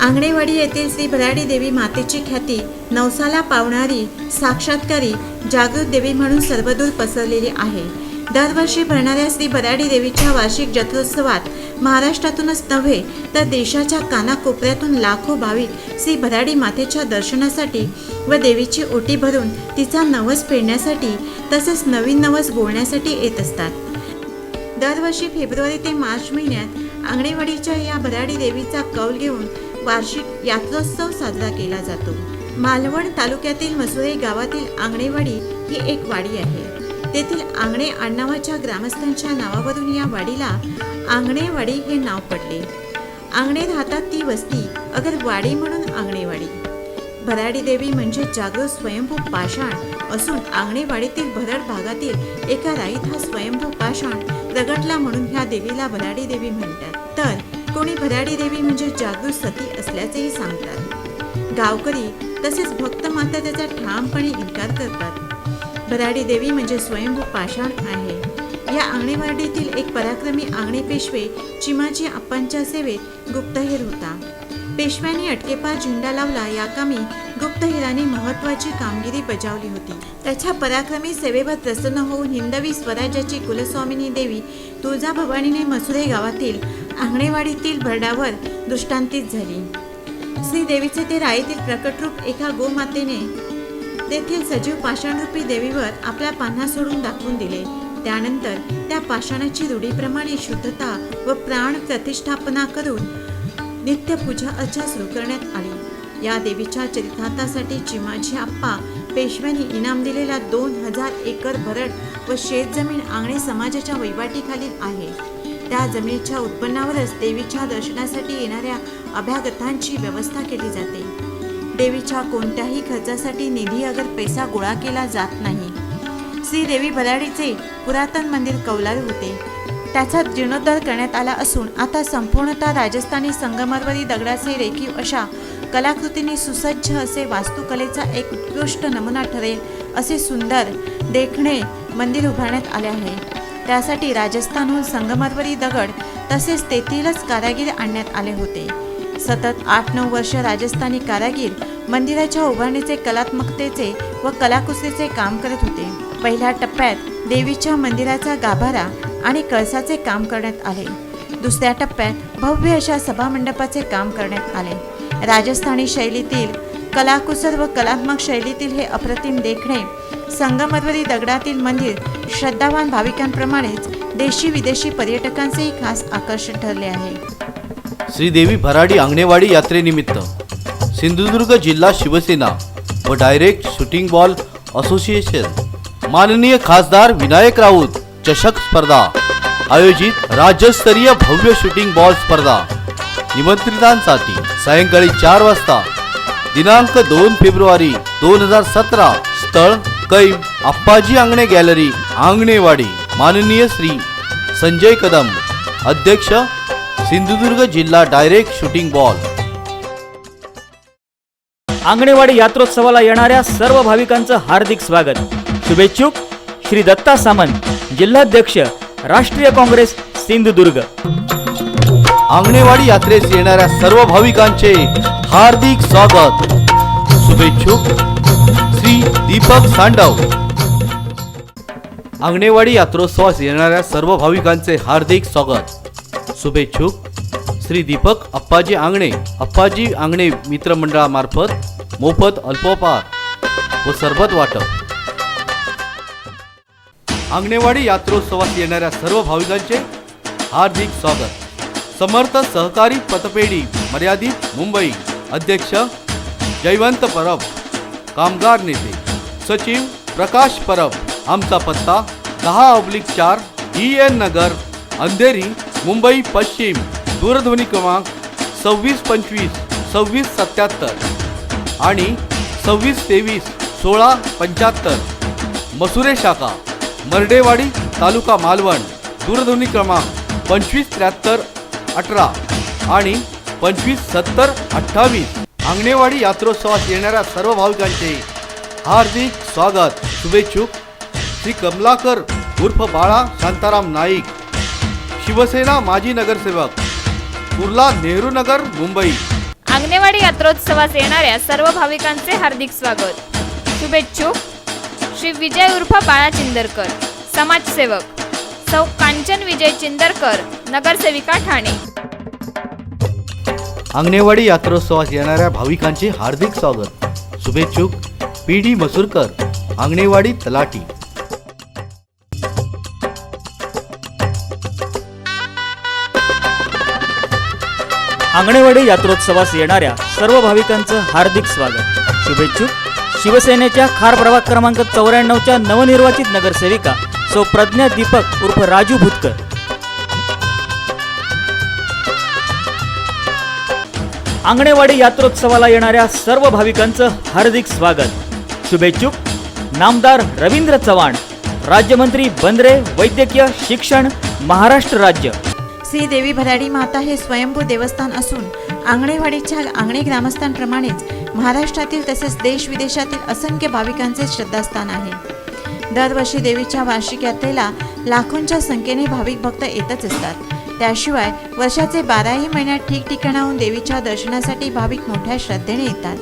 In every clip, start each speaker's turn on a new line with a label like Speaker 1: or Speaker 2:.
Speaker 1: आंगणेवाडी येथील श्री भराडी देवी मातेची ख्याती नवसाला पावणारी साक्षात्कारी जागृत देवी म्हणून सर्वदूर पसरलेली आहे. दरवर्षी भरणाऱ्या श्री भराडी देवीच्या वार्षिक जत्रोत्सवात महाराष्ट्रातूनच नव्हे तर देशाच्या कानाकोपऱ्यातून लाखो भाविक श्री भराडी मातेच्या दर्शनासाठी व देवीची ओटी भरून तिचा नवस फेडण्यासाठी तसेच नवीन नवस बोलण्यासाठी येत असतात. दरवर्षी फेब्रुवारी ते मार्च महिन्यात आंगणेवाडीच्या या भराडी देवीचा कौल घेऊन वार्षिक यात्रोत्सव साजरा केला जातो. मालवण तालुक्यातील मसुरे गावातील आंगणेवाडी ही एक वाडी आहे. तेथील आंगणे आडनावाच्या ग्रामस्थांच्या नावावरून या वाडीला आंगणेवाडी हे नाव पडले. आंगणे राहतात ती वस्ती अगर वाडी म्हणून आंगणेवाडी. भराडी देवी म्हणजे जागृत स्वयंभू पाषाण असून आंगणेवाडीतील भरड भागातील एका राईत हा स्वयंभू पाषाण प्रगटला म्हणून ह्या देवीला भराडी देवी म्हणतात. तर कोणी भराडी देवी म्हणजे जागृत सती असल्याचेही सांगतात. गावकरी तसेच भक्त माता त्याचा ठामपणे इन्कार करतात. भराडी देवी म्हणजे स्वयंभू पाषाण आहे. या आंगणेवाडीतील एक पराक्रमी आंगणे पेशवे चिमाजी आप्पांच्या सेवेत गुप्तहेर होता. पेशव्यांनी अटकेपार झेंडा लावला या कामी गुप्तहेराने महत्वाची कामगिरी बजावली होती. त्याच्या पराक्रमी सेवेवर प्रसन्न होऊन हिंदवी स्वराज्याची कुलस्वामिनी देवी तुळजाभवानीने मसुरे गावातील आंगणेवाडीतील भरडावर दृष्टांतीत झाली. श्रीदेवीचे ते राईतील प्रकटरूप एका गोमातेने तेथील सजीव पाषाणरूपी देवीवर आपल्या पान्हा सोडून दाखवून दिले. त्यानंतर त्या पाषाणाची रूढीप्रमाणे शुद्धता व प्राण प्रतिष्ठापना करून नित्य पूजा अर्चा सुरू करण्यात आली. या देवीच्या चरितार्थासाठी चिमाजी आप्पा पेशव्यांनी इनाम दिलेला दोन हजार एकर भरड व शेतजमीन आंगणे समाजाच्या वहिवाटीखालील आहे. त्या जमिनीच्या उत्पन्नावरच देवीच्या दर्शनासाठी येणाऱ्या अभ्यागतांची व्यवस्था केली जाते. देवीच्या कोणत्याही खर्चासाठी निधी अगर पैसा गोळा केला जात नाही. श्री देवी बलाडीचे पुरातन मंदिर कौलारू होते. त्याचा जीर्णोद्धार करण्यात आला असून आता संपूर्णतः राजस्थानी संगमरवरी दगडाचे रेखीव अशा कलाकृतीने सुसज्ज असे वास्तुकलेचा एक उत्कृष्ट नमुना ठरेल असे सुंदर देखणे मंदिर उभारण्यात आले आहे. त्यासाठी राजस्थानहून संगमरवरी दगड तसेच तेथीलच कारागीर आणण्यात आले होते. सतत आठ नऊ वर्ष राजस्थानी कारागीर मंदिराच्या उभारणीचे कलात्मकतेचे व कलाकुसरीचे काम करत होते. पहिल्या टप्प्यात देवीच्या मंदिराचा गाभारा आणि कळसाचे काम करण्यात आले. दुसऱ्या टप्प्यात भव्य अशा सभामंडपाचे काम करण्यात आले. राजस्थानी शैलीतील कलाकुसर व कलात्मक शैलीतील हे अप्रतिम देखणे संगमरवरी दगडातील मंदिर श्रद्धावान भाविकांप्रमाणेच देशी विदेशी पर्यटकांचेही खास आकर्षण ठरले आहे.
Speaker 2: श्रीदेवी भराडी आंगणेवाडी यात्रेनिमित्त सिंधुदुर्ग जिल्हा शिवसेना व डायरेक्ट शूटिंग बॉल असोसिएशन माननीय खासदार विनायक राऊत चषक स्पर्धा आयोजित राज्यस्तरीय भव्य शूटिंग बॉल स्पर्धा. निमंत्रितांसाठी सायंकाळी चार वाजता दिनांक दोन फेब्रुवारी दोन हजार सतरा स्थळ कैम आप्पाजी आंगणे गॅलरी आंगणेवाडी माननीय श्री संजय कदम अध्यक्ष सिंधुदुर्ग जिल्हा डायरेक्ट शूटिंग बॉल.
Speaker 3: आंगणेवाडी यात्रोत्सवाला येणाऱ्या सर्व भाविकांचं हार्दिक स्वागत. शुभेच्छुक श्री दत्ता सामंत जिल्हाध्यक्ष राष्ट्रीय काँग्रेस सिंधुदुर्ग.
Speaker 2: आंगणेवाडी यात्रेस येणाऱ्या सर्व भाविकांचे हार्दिक स्वागत. शुभेच्छुक श्री दीपक सांडव. आंगणेवाडी यात्रोत्सवास येणाऱ्या सर्व भाविकांचे हार्दिक स्वागत. शुभेच्छुक. श्री दीपक अप्पाजी आंगणे. अप्पाजी आंगणे मित्रमंडळामार्फत मोफत अल्पोपहार व सरबत वाटप. आंगणेवाडी यात्रोत्सवास येणाऱ्या सर्व भाविकांचे हार्दिक स्वागत. समर्थ सहकारी पतपेढी मर्यादित मुंबई. अध्यक्ष जयवंत परब. कामगार नेते सचिव प्रकाश परब. आमचा पत्ता दहा ऑब्लिक चार ई एन नगर अंधेरी मुंबई पश्चिम. दूरध्वनी क्रमांक सव्वीस पंचवीस सव्वीस सत्याहत्तर आणि सव्वीस तेवीस सोळा पंच्याहत्तर. मसुरे शाखा मर्डेवाडी तालुका मालवण. दूरध्वनी क्रमांक पंचवीस त्र्याहत्तर अठरा आणि पंचवीस सत्तर अठ्ठावीस. आंगणेवाडी यात्रोत्सवास येणाऱ्या सर्व भाविकांचे हार्दिक स्वागत. शुभेच्छुक. श्री कमलाकर उर्फ बाळा शांताराम नाईक. शिवसेना माजी नगरसेवक. कुर्ला नेहरू नगर मुंबई.
Speaker 4: आंगणेवाडी यात्रोत्सवास येणाऱ्या सर्व भाविकांचे हार्दिक स्वागत. शुभेच्छुक. श्री विजय उर्फ बाळा चिंदरकर समाजसेवक. सौ कांचन विजय चिंदरकर नगरसेविका ठाणे.
Speaker 2: अंगणेवाडी यात्रोत्सवास येणाऱ्या भाविकांचे हार्दिक स्वागत. शुभेच्छुक पी डी मसूरकर अंगणेवाडी तलाटी
Speaker 3: आंगणेवाडी यात्रोत्सवास येणाऱ्या सर्व भाविकांचं हार्दिक स्वागत. शुभेच्छुक शिवसेनेच्या खार प्रभाग क्रमांक चौऱ्याण्णवच्या नवनिर्वाचित नगरसेविका सौ प्रज्ञा दीपक उर्फ राजू भुतकर. आंगणेवाडी यात्रोत्सवाला येणाऱ्या सर्व भाविकांचं हार्दिक स्वागत. शुभेच्छुक. नामदार रवींद्र चव्हाण राज्यमंत्री बंदरे वैद्यकीय शिक्षण महाराष्ट्र राज्य.
Speaker 1: श्री देवी भराडी माता हे स्वयंभू देवस्थान असून आंगणेवाडीच्या आंगणे ग्रामस्थांप्रमाणेच महाराष्ट्रातील तसेच देश विदेशातील असंख्य भाविकांचे श्रद्धास्थान आहे. दरवर्षी देवीच्या वार्षिक यात्रेला लाखोंच्या संख्येने भाविक भक्त येतच असतात. त्याशिवाय वर्षाचे बाराही महिन्यात ठिकठिकाणाहून देवीच्या दर्शनासाठी भाविक मोठ्या श्रद्धेने येतात.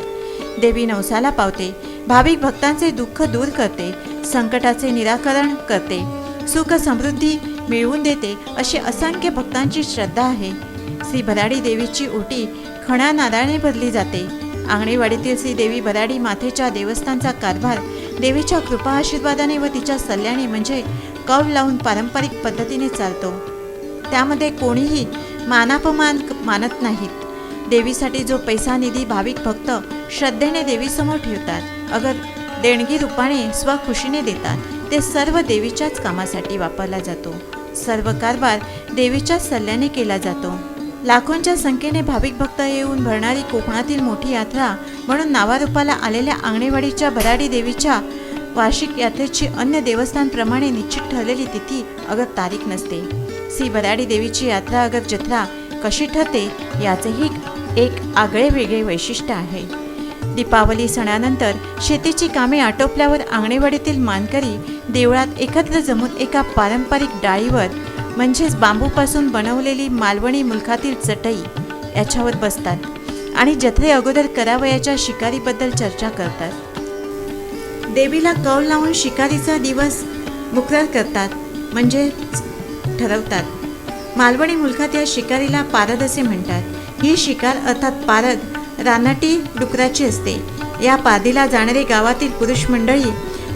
Speaker 1: देवी नवसाला पावते भाविक भक्तांचे दुःख दूर करते संकटाचे निराकरण करते सुख समृद्धी मिळवून देते अशी असंख्य भक्तांची श्रद्धा आहे. श्री भराडी देवीची ओटी खणा नारळाने भरली जाते. आंगणेवाडीतील श्री देवी भराडी मातेच्या देवस्थानचा कारभार देवीच्या कृपा आशीर्वादाने व तिच्या सल्ल्याने म्हणजे कौल लावून पारंपरिक पद्धतीने चालतो. त्यामध्ये कोणीही मानापमान मानत नाहीत. देवीसाठी जो पैसा निधी भाविक भक्त श्रद्धेने देवीसमोर ठेवतात अगर देणगी रूपाने स्वखुशीने देतात ते सर्व देवीच्याच कामासाठी वापरला जातो. सर्व कारभार देवीच्याच सल्ल्याने केला जातो. लाखोंच्या संख्येने भाविक भक्त येऊन भरणारी कोकणातील मोठी यात्रा म्हणून नावारूपाला आलेल्या आंगणेवाडीच्या भराडी देवीच्या वार्षिक यात्रेची अन्य देवस्थानप्रमाणे निश्चित ठरलेली तिथी अगर तारीख नसते. श्री भराडी देवीची यात्रा अगर जत्रा कशी ठरते याचेही एक आगळे वेगळे वैशिष्ट्य आहे. दीपावली सणानंतर शेतीची कामे आटोपल्यावर आंगणेवाडीतील मानकरी देवळात एकत्र जमून एका पारंपरिक डाळीवर म्हणजेच बांबूपासून बनवलेली मालवणी मुलखातील चटई याच्यावर बसतात आणि जत्रे अगोदर करावयाच्या शिकारीबद्दल चर्चा करतात. देवीला कौल लावून शिकारीचा दिवस मुकरर करतात म्हणजे ठरवतात. मालवणी मुलखात या शिकारीला पारद असे म्हणतात. ही शिकार अर्थात पारद रानाटी डुकराची असते. या पादीला जाणारे गावातील पुरुष मंडळी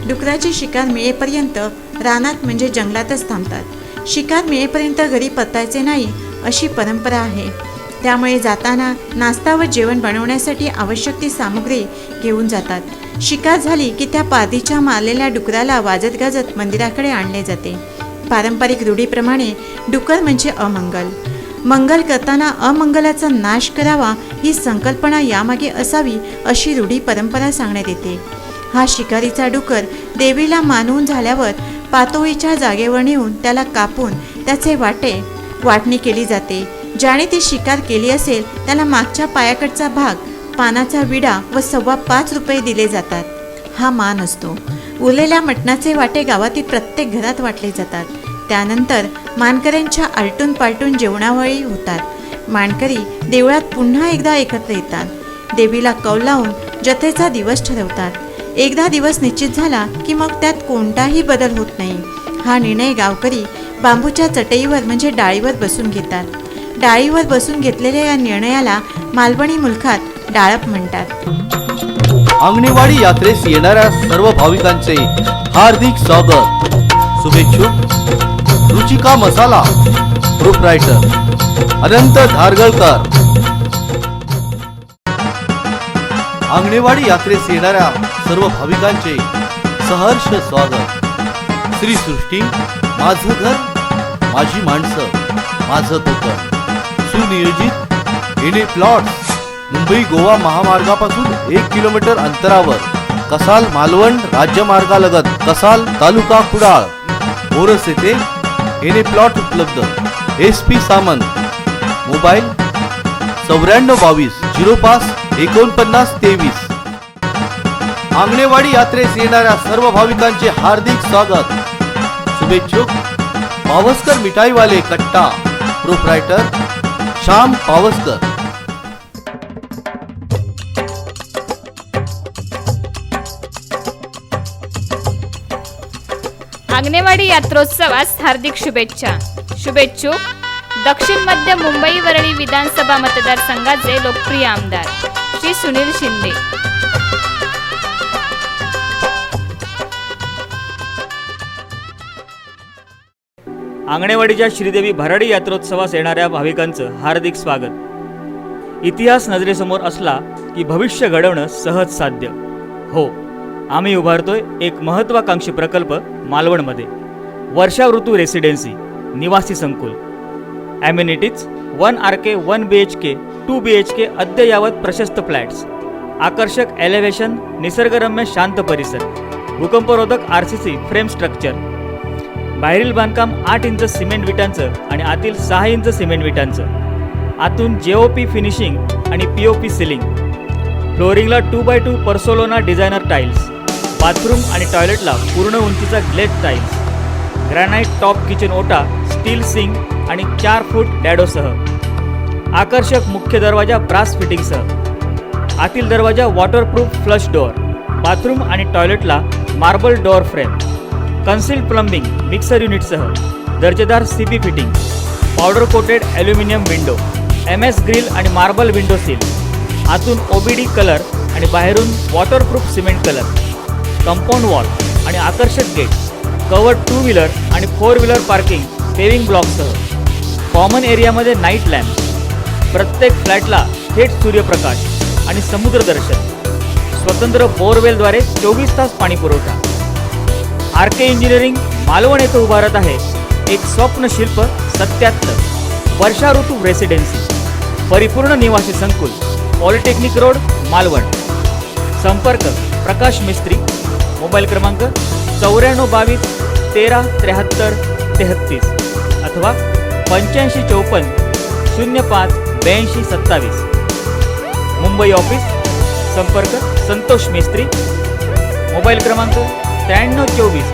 Speaker 1: डुकराची शिकार मिळेपर्यंत रानात म्हणजे जंगलातच थांबतात. शिकार मिळेपर्यंत घरी परतायचे नाही अशी परंपरा आहे. त्यामुळे जाताना नाश्ता व जेवण बनवण्यासाठी आवश्यक ती सामग्री घेऊन जातात. शिकार झाली की त्या पादीच्या मारलेल्या डुकराला वाजत गाजत मंदिराकडे आणले जाते. पारंपरिक रूढीप्रमाणे डुकर म्हणजे अमंगल. मंगल करताना अमंगलाचा नाश करावा ही संकल्पना यामागे असावी अशी रूढी परंपरा सांगण्यात येते. हा शिकारीचा डुकर देवीला मानवून झाल्यावर पातोळीच्या जागेवर नेऊन त्याला कापून त्याचे वाटे वाटणी केली जाते. ज्याने ती शिकार केली असेल त्याला मागच्या पायाकडचा भाग पानाचा विडा व सव्वा पाच रुपये दिले जातात. हा मान असतो. उरलेल्या मटणाचे वाटे गावातील प्रत्येक घरात वाटले जातात. त्यानंतर मानकऱ्यांच्या आलटून पालटून जेवणावळी होतात. मानकरी देवळात पुन्हा एकदा एकत्र येतात. देवीला कौल लावून जत्रेचा दिवस ठरवतात. एकदा दिवस निश्चित झाला की मग त्यात कोणताही बदल होत नाही. हा निर्णय गावकरी बांबूच्या चटईवर म्हणजे डाळीवर बसून घेतात. डाळीवर बसून घेतलेल्या या निर्णयाला मालवणी मुलखात डाळप म्हणतात.
Speaker 2: अंगणेवाडी यात्रेस येणाऱ्या सर्व भाविकांचे हार्दिक स्वागत. शुभेच्छुक. रुचिका मसाला प्रोप्रायटर अनंत धारगळकर. आंगणेवाडी यात्रेस येणाऱ्या सर्व भाविकांचे सहर्ष स्वागत. श्री सृष्टी माझं घर माझी माणसं माझं कोकण. सुनियोजित एने प्लॉट मुंबई गोवा महामार्गापासून एक किलोमीटर अंतरावर. कसाल मालवण राज्यमार्गालगत कसाल तालुका कुडाळ. बोरस येथे एने प्लॉट उपलब्ध. S P Samant. मोबाईल चौऱ्याण्णव बावीस झिरो पाच एकोणपन्नास तेवीस. आंगणेवाडी यात्रेस येणाऱ्या सर्व भाविकांचे हार्दिक स्वागत. शुभेच्छुक. पावसकर मिठाईवाले कट्टा. प्रोप्रायटर श्याम पावसकर.
Speaker 4: आंगणेवाडी यात्रोत्सवास हार्दिक शुभेच्छा. शुभेच्छुक दक्षिण मध्य मुंबई वरळी विधानसभा मतदारसंघाचे लोकप्रिय आमदार श्री सुनील शिंदे.
Speaker 3: आंगणेवाडीच्या श्रीदेवी भराडी यात्रोत्सवास येणाऱ्या भाविकांचं हार्दिक स्वागत. इतिहास नजरेसमोर असला की भविष्य घडवणं सहज साध्य. हो आम्ही उभारतोय एक महत्वाकांक्षी प्रकल्प मालवणमध्ये. वर्षा ऋतू रेसिडेन्सी निवासी संकुल. Amenities one R K one B H K two B H K अद्ययावत प्रशस्त फ्लॅट्स. आकर्षक एलिव्हेशन निसर्गरम्य शांत परिसर. भूकंपरोधक R C C frame structure बाहेरील बांधकाम आठ इंच सिमेंट विटांचं आणि आतील सहा इंच सिमेंट विटांचं. आतून जेओ पी फिनिशिंग आणि P O P ceiling फ्लोरिंगला two by two porcelain designer tiles bathroom आणि टॉयलेटला पूर्ण उंचीचा glazed tiles granite top kitchen ओटा स्टील सिंग आणि चार फूट डॅडोसह. आकर्षक मुख्य दरवाजा ब्रास फिटिंगसह. आतील दरवाजा वॉटरप्रूफ फ्लश डोअर बाथरूम आणि टॉयलेटला marble door frame concealed plumbing mixer युनिटसह दर्जेदार C B fitting powder coated aluminium window M S grill आणि मार्बल विंडो सील आतून ओबीडी कलर आणि बाहेरून waterproof cement colour compound wall आणि आकर्षक गेट कवर्ड टू व्हीलर आणि four wheeler parking paving ब्लॉकसह common एरियामध्ये नाईट लॅम्प प्रत्येक फ्लॅटला थेट सूर्यप्रकाश आणि समुद्रदर्शन स्वतंत्र बोरवेलद्वारे चोवीस तास पाणी पुरवठा. आर के इंजिनिअरिंग मालवण येथे उभारत आहे एक स्वप्न शिल्प सत्याहत्तर वर्षा ऋतू रेसिडेन्सी परिपूर्ण निवासी संकुल पॉलिटेक्निक रोड मालवण. संपर्क प्रकाश मिस्त्री मोबाईल क्रमांक चौऱ्याण्णव बावीस तेरा त्र्याहत्तर तेहत्तीस अथवा पंच्याऐंशी चौपन्न शून्य पाच ब्याऐंशी सत्तावीस. मुंबई ऑफिस संपर्क संतोष मेस्त्री. मोबाईल क्रमांक त्र्याण्णव चोवीस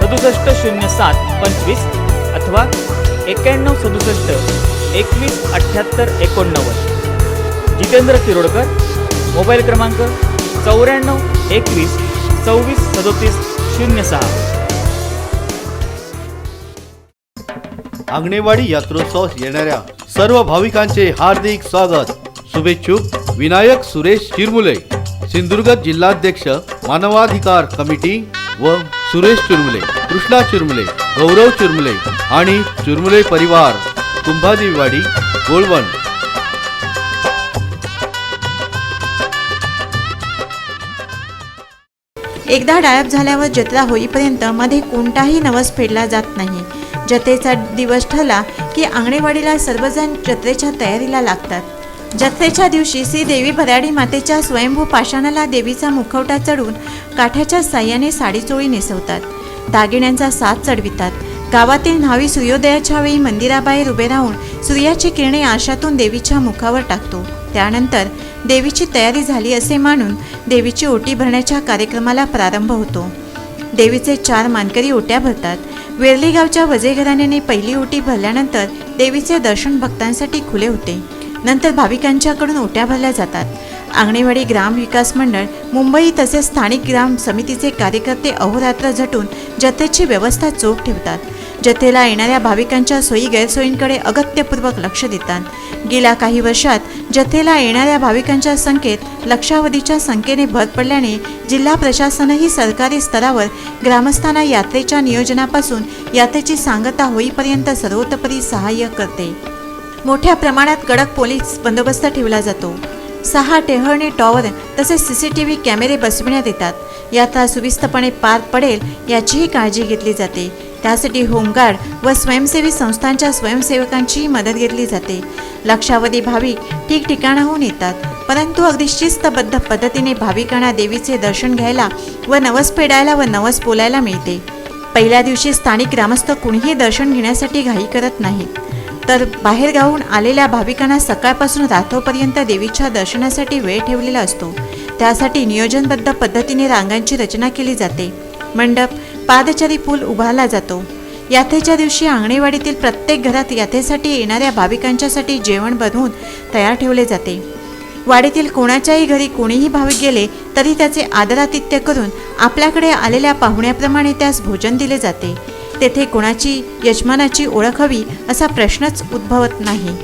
Speaker 3: सदुसष्ट शून्य सात पंचवीस अथवा एक्याण्णव सदुसष्ट एकवीस अठ्ठ्याहत्तर एकोणनव्वद. जितेंद्र तिरोडकर मोबाईल क्रमांक चौऱ्याण्णव एकवीस चोवीस सदोतीस शून्य सहा.
Speaker 2: आंगणेवाडी यात्रोत्सवास येणाऱ्या सर्व भाविकांचे हार्दिक स्वागत. शुभेच्छुक विनायक सुरेश चिरमुले सिंधुदुर्ग जिल्हाध्यक्ष मानवाधिकार कमिटी व सुरेश चिरमुले कृष्णा चिरमुले गौरव चिरमुले आणि चिरमुले परिवार कुंभादेवीवाडी गोळवण.
Speaker 1: एकदा डायब झाल्यावर जत्रा होईपर्यंत मध्ये कोणताही नवस फेडला जात नाही. जत्रेचा दिवस ठरला की आंगणेवाडीला सर्वजण जत्रेच्या तयारीला लागतात. जत्रेच्या दिवशी श्री देवी भराडी मातेच्या स्वयंभू पाषाणाला देवीचा मुखवटा चढून काठ्याच्या साह्याने साडीचोळी नेसवतात. दागिन्यांचा साथ चढवितात. गावातील न्हावी सूर्योदयाच्या वेळी मंदिराबाहेर उभे राहून सूर्याची किरणे आशातून देवीच्या मुखावर टाकतो. त्यानंतर देवीची तयारी झाली असे मानून देवीची ओटी भरण्याच्या कार्यक्रमाला प्रारंभ होतो. देवीचे चार मानकरी ओट्या भरतात. वेरलीगावच्या गावच्या वजे घराण्याने पहिली ओटी भरल्यानंतर देवीचे दर्शन भक्तांसाठी खुले होते. नंतर भाविकांच्याकडून ओट्या भरल्या जातात. आंगणेवाडी ग्राम विकास मंडळ मुंबई तसेच स्थानिक ग्राम समितीचे कार्यकर्ते अहोरात्र झटून जत्रेची व्यवस्था चोख ठेवतात. जत्रेला येणाऱ्या भाविकांच्या सोयी गैरसोयींकडे अगत्यपूर्वक लक्ष देतात. गेल्या काही वर्षात जथेला येणाऱ्या भाविकांच्या संख्येत लक्षावधीच्या संख्येने भर पडल्याने जिल्हा प्रशासनही सरकारी स्तरावर ग्रामस्थांना यात्रेच्या नियोजनापासून यात्रेची सांगता होईपर्यंत सर्वोतपरी सहाय्य करते. मोठ्या प्रमाणात कडक पोलीस बंदोबस्त ठेवला जातो. सहा टेहळणी टॉवर तसेच सी सी टी व्ही कॅमेरे बसविण्यात येतात. यात्रा सुविस्तपणे पार पडेल याचीही काळजी घेतली जाते. त्यासाठी होमगार्ड व स्वयंसेवी संस्थांच्या स्वयंसेवकांचीही मदत घेतली जाते. लक्षावधी भाविक ठिकठिकाणाहून येतात. परंतु अगदी शिस्तबद्ध पद्धतीने भाविकांना देवीचे दर्शन घ्यायला व नवस फेडायला व नवस बोलायला मिळते. पहिल्या दिवशी स्थानिक ग्रामस्थ कुणीही दर्शन घेण्यासाठी घाई करत नाहीत. तर बाहेरगावून आलेल्या भाविकांना सकाळपासून रात्रोपर्यंत देवीच्या दर्शनासाठी वेळ ठेवलेला असतो. त्यासाठी नियोजनबद्ध पद्धतीने रांगांची रचना केली जाते. मंडप पादचारी पूल उभारला जातो. यात्रेच्या दिवशी आंगणेवाडीतील प्रत्येक घरात यात्रेसाठी येणाऱ्या भाविकांच्यासाठी जेवण बनवून तयार ठेवले जाते. वाडीतील कोणाच्याही घरी कोणीही भाविक गेले तरी त्याचे आदरातिथ्य करून आपल्याकडे आलेल्या पाहुण्याप्रमाणे त्यास भोजन दिले जाते. तेथे कोणाची यजमानाची ओळख हवी असा प्रश्नच उद्भवत नाही.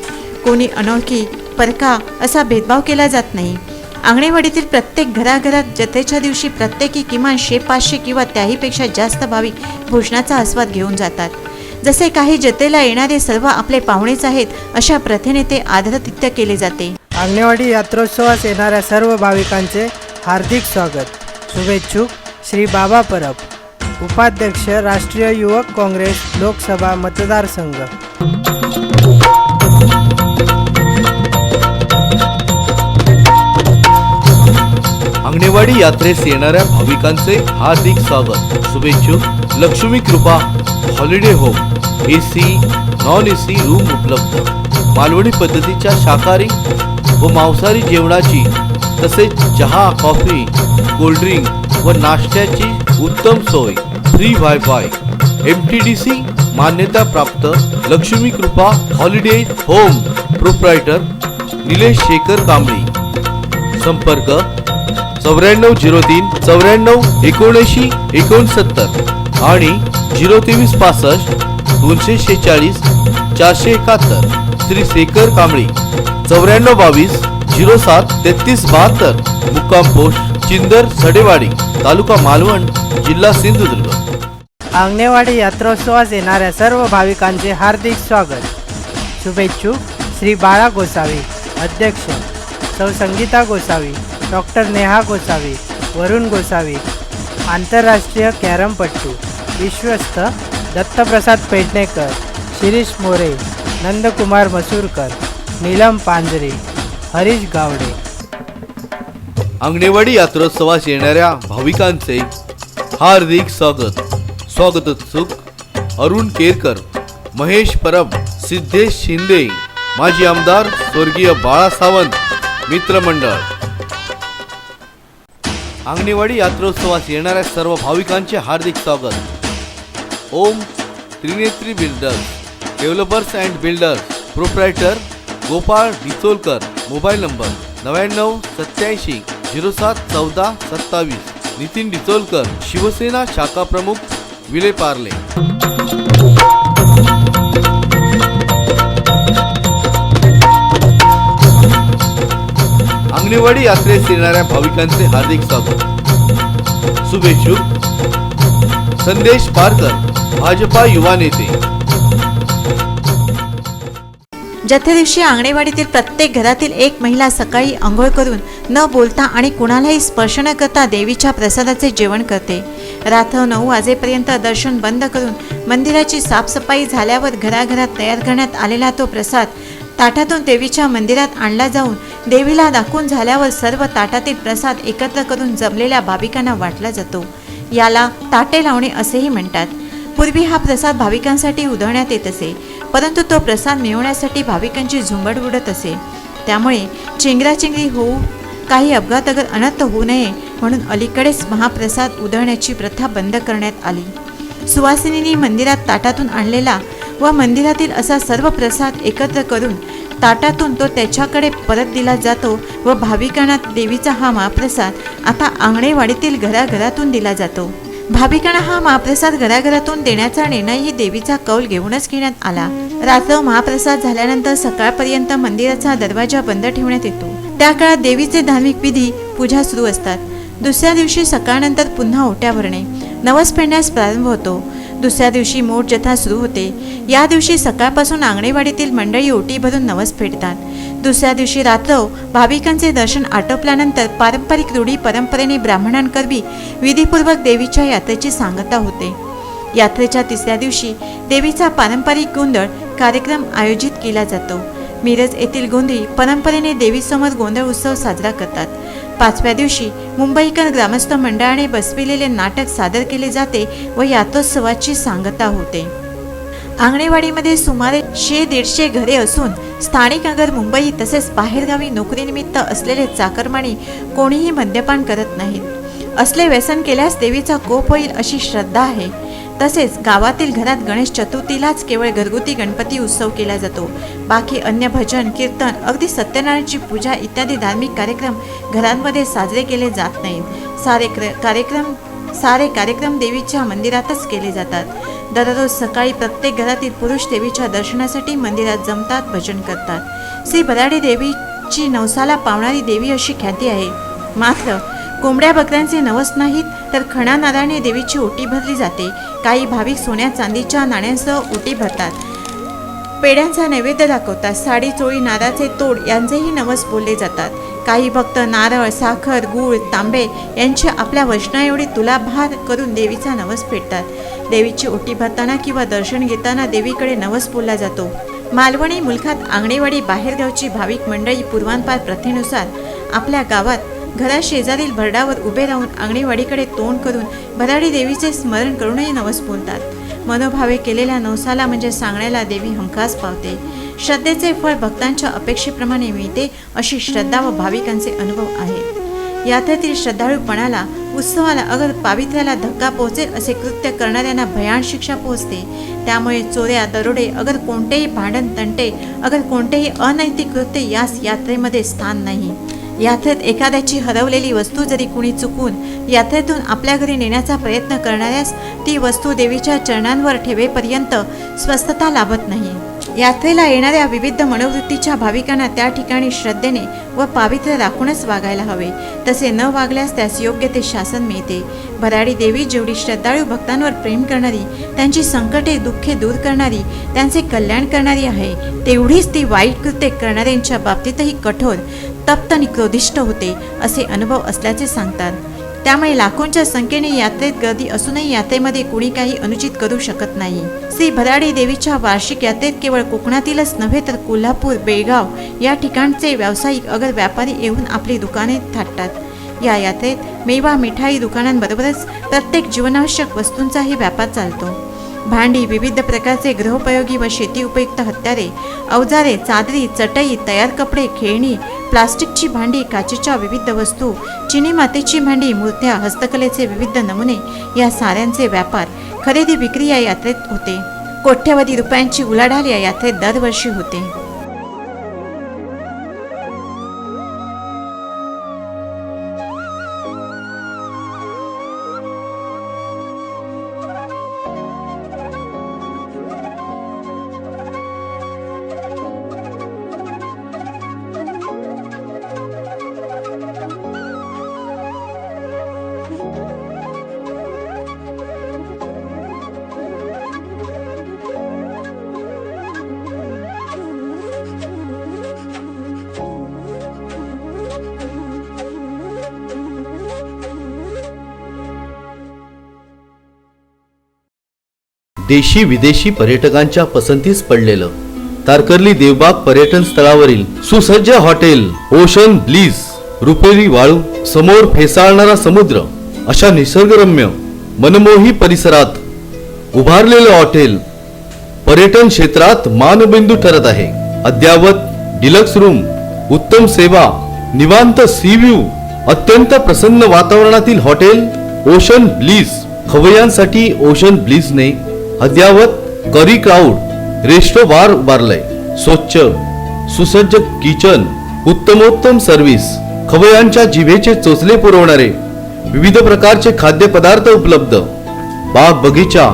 Speaker 1: कोणी अनोळखी परका असा भेदभाव केला जात नाही. आंगणेवाडीतील प्रत्येक घराघरात जत्रेच्या दिवशी प्रत्येकी किमान शे पाचशे किंवा त्याहीपेक्षा जास्त भाविक भोजनाचा आस्वाद घेऊन जातात. जसे काही जत्रेला येणारे सर्व आपले पाहुणेच आहेत अशा प्रथेने ते आदरातिथ्य केले जाते.
Speaker 5: आंगणेवाडी यात्रोत्सवास येणाऱ्या सर्व भाविकांचे हार्दिक स्वागत. शुभेच्छुक श्री बाबा परब उपाध्यक्ष राष्ट्रीय युवक काँग्रेस लोकसभा मतदारसंघ.
Speaker 2: आंगणेवाडी यात्रेस येणाऱ्या भाविकांचे हार्दिक स्वागत. शुभेच्छुक Laxmi Krupa holiday home A C non A C room उपलब्ध. मालवणी पद्धतीच्या शाकाहारी व मांसाहारी जेवणाची तसेच चहा कॉफी कोल्ड्रिंक व नाश्त्याची उत्तम सोय. Free wifi M T D C मान्यता प्राप्त Laxmi Krupa holiday home proprietor Nilesh Shekhar Kambli. संपर्क चौऱ्याण्णव झिरो तीन चौऱ्याण्णव एकोणऐंशी एकोणसत्तर आणि झिरो तेवीस पासष्ट दोनशे शेहेचाळीस चारशे एकाहत्तर. श्री शेखर कांबळी चौऱ्याण्णव बावीस झिरो सात तेहतीस बहात्तर. मुक्काम पोस्ट चिंदर सडेवाडी तालुका मालवण जिल्हा सिंधुदुर्ग.
Speaker 5: आंगणेवाडी यात्रोत्सवास येणाऱ्या सर्व भाविकांचे हार्दिक स्वागत. शुभेच्छुक श्री बाळा गोसावी अध्यक्ष. सौ संगीता गोसावी डॉक्टर नेहा गोसावी वरुण गोसावी आंतरराष्ट्रीय कॅरमपट्टू विश्वस्त दत्तप्रसाद पेडणेकर शिरीष मोरे नंदकुमार मसूरकर नीलम पांजरे हरीश गावडे.
Speaker 2: आंगणेवाडी यात्रोत्सवास येणाऱ्या भाविकांचे हार्दिक स्वागत. स्वागतोत्सुक अरुण केरकर महेश परब सिद्धेश शिंदे माजी आमदार स्वर्गीय बाळा सावंत मित्रमंडळ. आंगणेवाडी यात्रोत्सवास येणाऱ्या सर्व भाविकांचे हार्दिक स्वागत. Om Trinetri builders developers and builders proprietor Gopal Dicholkar mobile number नव्याण्णव सत्याऐंशी झिरो सात चौदा सत्तावीस नितीन डिचोलकर शिवसेना शाखा प्रमुख विले पार्ले. अंगणेवाडी यात्रेस येणाऱ्या भाविकांचे हार्दिक स्वागत. शुभेच्छुक संदेश पारकर भाजपा युवा नेते.
Speaker 1: जथे दिवशी आंगणेवाडीतील प्रत्येक घरातील एक महिला सकाळी आंघोळ करून न बोलता आणि कुणालाही स्पर्श न करता देवीच्या प्रसादाचे जेवण करते. रात्र नऊ वाजेपर्यंत दर्शन बंद करून मंदिराची साफसफाई झाल्यावर घराघरात तयार करण्यात आलेला तो प्रसाद ताटातून देवीच्या मंदिरात आणला जाऊन देवीला दाखवून झाल्यावर सर्व ताटातील प्रसाद एकत्र करून जमलेल्या भाविकांना वाटला जातो. याला ताटे लावणे असेही म्हणतात. पूर्वी हा प्रसाद भाविकांसाठी उधळण्यात येत असे परंतु तो प्रसाद मिळवण्यासाठी भाविकांची झुंबड उडत असे. त्यामुळे चेंगराचेंगरी होऊ काही अपघात अगर अनर्थ होऊ नये म्हणून अलीकडेच महाप्रसाद उधळण्याची प्रथा बंद करण्यात आली. सुवासिनींनी मंदिरात ताटातून आणलेला व मंदिरातील असा सर्व प्रसाद एकत्र करून ताटातून तो त्याच्याकडे परत दिला जातो व भाविकांना देवीचा हा महाप्रसाद आता आंगणेवाडीतील घराघरातून दिला जातो. भाविकांना हा महाप्रसाद घराघरातून देण्याचा निर्णयही देवीचा कौल घेऊनच घेण्यात आला. रात्र महाप्रसाद झाल्यानंतर सकाळपर्यंत मंदिराचा दरवाजा बंद ठेवण्यात येतो. त्या काळात देवीचे धार्मिक विधी पूजा सुरू असतात. दुसऱ्या दिवशी सकाळनंतर पुन्हा ओट्या भरणे. नवस फेडण्यास प्रारंभ होतो. दुसऱ्या दिवशी मोठ जथा सुरू होते. या दिवशी सकाळपासून आंगणेवाडीतील मंडळी ओटी भरून नवस फेडतात. दुसऱ्या दिवशी रात्र भाविकांचे दर्शन आटोपल्यानंतर पारंपरिक रूढी परंपरेने ब्राह्मणांकरवी विधीपूर्वक देवीच्या यात्रेची सांगता होते. यात्रेच्या तिसऱ्या दिवशी देवीचा पारंपरिक गोंधळ कार्यक्रम आयोजित केला जातो. मिरज येथील गोंधळी परंपरेने देवीसमोर गोंधळ उत्सव साजरा करतात. पाचव्या दिवशी मुंबईकर ग्रामस्थ मंडळाने बसविलेले नाटक सादर केले जाते व यातोत्सवाची सांगता होते. आंगणेवाडीमध्ये सुमारे शे दीडशे घरे असून स्थानिक नगर मुंबई तसेच बाहेरगावी नोकरीनिमित्त असलेले चाकरमाणी कोणीही मद्यपान करत नाहीत. असले व्यसन केल्यास देवीचा कोप होईल अशी श्रद्धा आहे. तसेच गावातील घरात गणेश चतुर्थीलाच केवळ घरगुती गणपती उत्सव केला जातो. बाकी अन्य भजन कीर्तन अगदी सत्यनारायणची पूजा इत्यादी धार्मिक कार्यक्रम घरांमध्ये साजरे केले जात नाहीत. सारे क्र- कार्यक्रम सारे कार्यक्रम देवीच्या मंदिरातच केले जातात. दररोज सकाळी प्रत्येक घरातील पुरुष देवीच्या दर्शनासाठी मंदिरात जमतात भजन करतात. श्री बराडी देवीची नवसाला पावणारी देवी अशी ख्याती आहे. मात्र कोंबड्या बकऱ्यांचे नवस नाहीत तर खणा नारायणे देवीची ओटी भरली जाते. काही भाविक सोन्या चांदीच्या नाण्यांसह ओटी भरतात. पेड्यांचा नैवेद्य दाखवतात. साडी चोळी नारळाचे तोड यांचेही नवस बोलले जातात. काही भक्त नारळ साखर गूळ तांबे यांचे आपल्या वचना एवढी तुलाभार करून देवीचा नवस फेडतात देवीची ओटी भरताना किंवा दर्शन घेताना देवीकडे नवस बोलला जातो. मालवणी मुलखात आंगणेवाडी बाहेरगावची भाविक मंडळी पूर्वांपार प्रथेनुसार आपल्या गावात घरा शेजारील भरडावर उभे राहून आंगणेवाडीकडे तोंड करून भराडी देवीचे स्मरण करूनही नवस बोलतात मनोभावे केलेल्या नवसाला म्हणजे सांगण्याला देवी हमखास पावते. श्रद्धेचे फळ भक्तांच्या अपेक्षेप्रमाणे मिळते अशी श्रद्धा व भाविकांचे अनुभव आहेत यात्रेतील श्रद्धाळूपणाला उत्सवाला अगर पावित्र्याला धक्का पोहोचेल असे कृत्य करणाऱ्यांना भयान शिक्षा पोहोचते. त्यामुळे चोऱ्या दरोडे अगर कोणतेही भांडण तंटे अगर कोणतेही अनैतिक कृत्य यास यात्रेमध्ये स्थान नाही. याथेत एखाद्याची हरवलेली वस्तू जरी कुणी चुकून यात्रेतून आपल्या घरी नेण्याचा प्रयत्न करणाऱ्यास ती वस्तू देवीच्या चरणांवर ठेवेपर्यंत स्वस्थता लाभत नाही. यात्रेला येणाऱ्या विविध मनोवृत्तीच्या भाविकांना त्या ठिकाणी श्रद्धेने व पावित्र्य राखूनच वागायला हवे. तसे न वागल्यास त्यास योग्य ते शासन मिळते. भराडी देवी जेवढी श्रद्धाळू भक्तांवर प्रेम करणारी त्यांची संकटे दुःखे दूर करणारी त्यांचे कल्याण करणारी आहे तेवढीच ती वाईट कृत्ये करणाऱ्यांच्या बाबतीतही कठोर तप्त आणि क्रोधिष्ट होते असे अनुभव असल्याचे सांगतात. त्यामुळे लाखोंच्या संख्येने यात्रेत गर्दी असूनही यात्रेमध्ये कुणी काही अनुचित करू शकत नाही. श्री भराडी देवीच्या वार्षिक यात्रेत केवळ कोकणातीलच नव्हे तर कोल्हापूर बेळगाव या ठिकाणचे व्यावसायिक अगर व्यापारी येऊन आपली दुकाने थाटतात. या यात्रेत मेवा मिठाई दुकानांबरोबरच प्रत्येक जीवनावश्यक वस्तूंचाही व्यापार चालतो. भांडी विविध प्रकारचे गृहोपयोगी व शेती उपयुक्त हत्यारे अवजारे चादरी चटई तयार कपडे खेळणी प्लास्टिकची भांडी काचेच्या विविध वस्तू चिनी मातेची भांडी मूर्त्या हस्तकलेचे विविध नमुने या साऱ्यांचे व्यापार खरेदी विक्री या यात्रेत होते. कोट्यवधी रुपयांची उलाढाल या यात्रेत दरवर्षी होते.
Speaker 2: देशी विदेशी पर्यटकांच्या पसंतीस पडलेलं. तारकर्ली देवबाग पर्यटन स्थळावरील सुसज्ज हॉटेल ओशन ब्लीज रुपेरी वाळू समोर फेसाळणारा समुद्र अशा निसर्गरम्य मनमोही परिसरात उभारलेलं हॉटेल पर्यटन क्षेत्रात मानबिंदू ठरत आहे. अद्यावत डिलक्स रूम उत्तम सेवा निवांत सी व्ह्यू अत्यंत प्रसन्न वातावरणातील हॉटेल ओशन ब्लीज. खवयांसाठी ओशन ब्लीजने अद्यावत करी क्राऊड रेस्टो बार उभारलंय. स्वच्छ सुसज्ज किचन उत्तमोत्तम सर्व्हिस खवयांच्या जिभेचे चोचले पुरवणारे विविध प्रकारचे खाद्यपदार्थ उपलब्ध. बाग बगीचा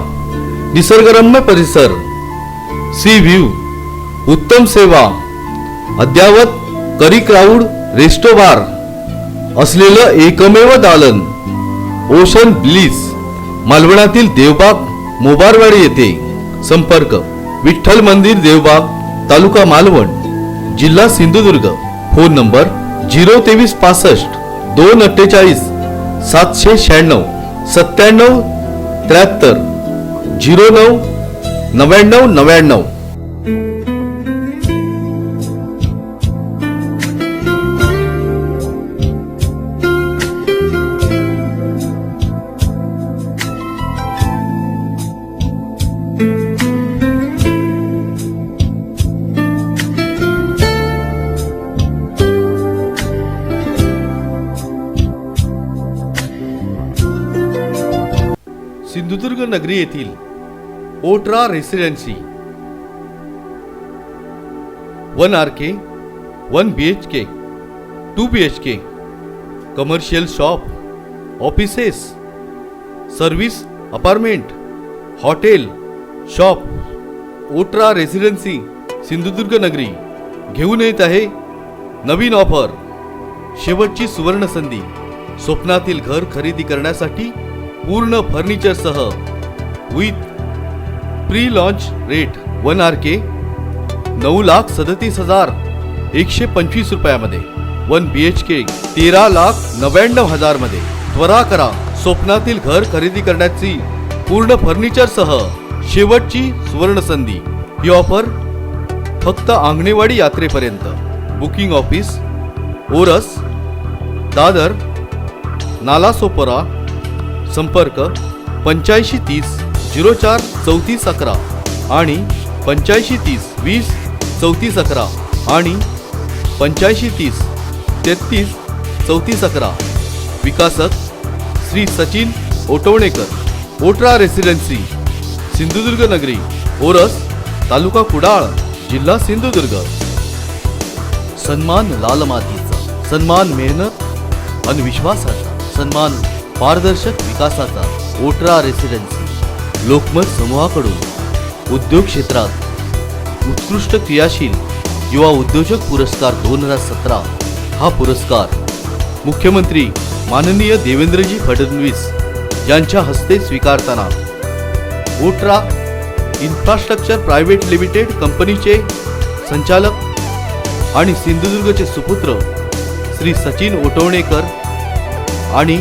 Speaker 2: निसर्गरम्य परिसर सी व्ह्यू उत्तम सेवा. अद्यावत करी क्राऊड रेस्टो बार असलेलं एकमेव दालन. ओशन ब्लीज मालवणातील देवबाग मोबारवाडी येथे संपर्क विठ्ठल मंदिर देवबाग तालुका मालवण जिल्हा सिंधुदुर्ग. फोन नंबर झिरो तेवीस पासष्ट दोन अठ्ठेचाळीस सातशे शहाण्णव सत्त्याण्णव त्र्याहत्तर झिरो नऊ नव्याण्णव नव्याण्णव. नगरी येथील Otra residency. One R K one B H K two B H K commercial shop offices service apartment hotel shop Otra residency Sindhudurg Nagari घेऊन येत आहे नवीन ऑफर. शेवटची सुवर्ण संधी स्वप्नातील घर खरेदी करण्यासाठी पूर्ण फर्निचरसह with pre launch rate one R K नऊ लाख सदतीस हजार एकशे पंचवीस रुपयामध्ये. वन बी एच के तेरा लाख नव्याण्णव हजारमध्ये. त्वरा करा. स्वप्नातील घर खरेदी करण्याची पूर्ण फर्निचरसह शेवटची सुवर्ण संधी ही ऑफर फक्त आंगणेवाडी यात्रेपर्यंत. Booking office ORS Dadar Nalasopara संपर्क पंच्याऐंशी तीस. झिरो चार चौतीस अकरा आणि पंच्याऐंशी तीस वीस चौतीस अकरा आणि पंच्याऐंशी तीस तेहतीस चौतीस अकरा. विकासक श्री सचिन ओटवणेकर ओट्रा रेसिडेन्सी सिंधुदुर्ग नगरी ओरस तालुका कुडाळ जिल्हा सिंधुदुर्ग. सन्मान लाल मातीचा सन्मान मेहनत आणि विश्वासाचा सन्मान पारदर्शक विकासाचा ओट्रा रेसिडेन्सी. लोकमत समूहाकडून उद्योग क्षेत्रात उत्कृष्ट क्रियाशील युवा उद्योजक पुरस्कार दोन हजार सतरा हा पुरस्कार मुख्यमंत्री माननीय देवेंद्रजी फडणवीस यांच्या हस्ते स्वीकारताना ओट्रा इन्फ्रास्ट्रक्चर प्रायव्हेट लिमिटेड कंपनीचे संचालक आणि सिंधुदुर्गचे सुपुत्र श्री सचिन ओटवणेकर आणि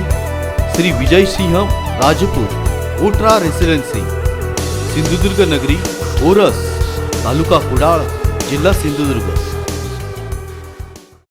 Speaker 2: श्री विजयसिंह राजपूत ओट्रा रेसिडेन्सी सिंधुदुर्ग नगरी ओरस तालुका कुडाळ जिल्हा सिंधुदुर्ग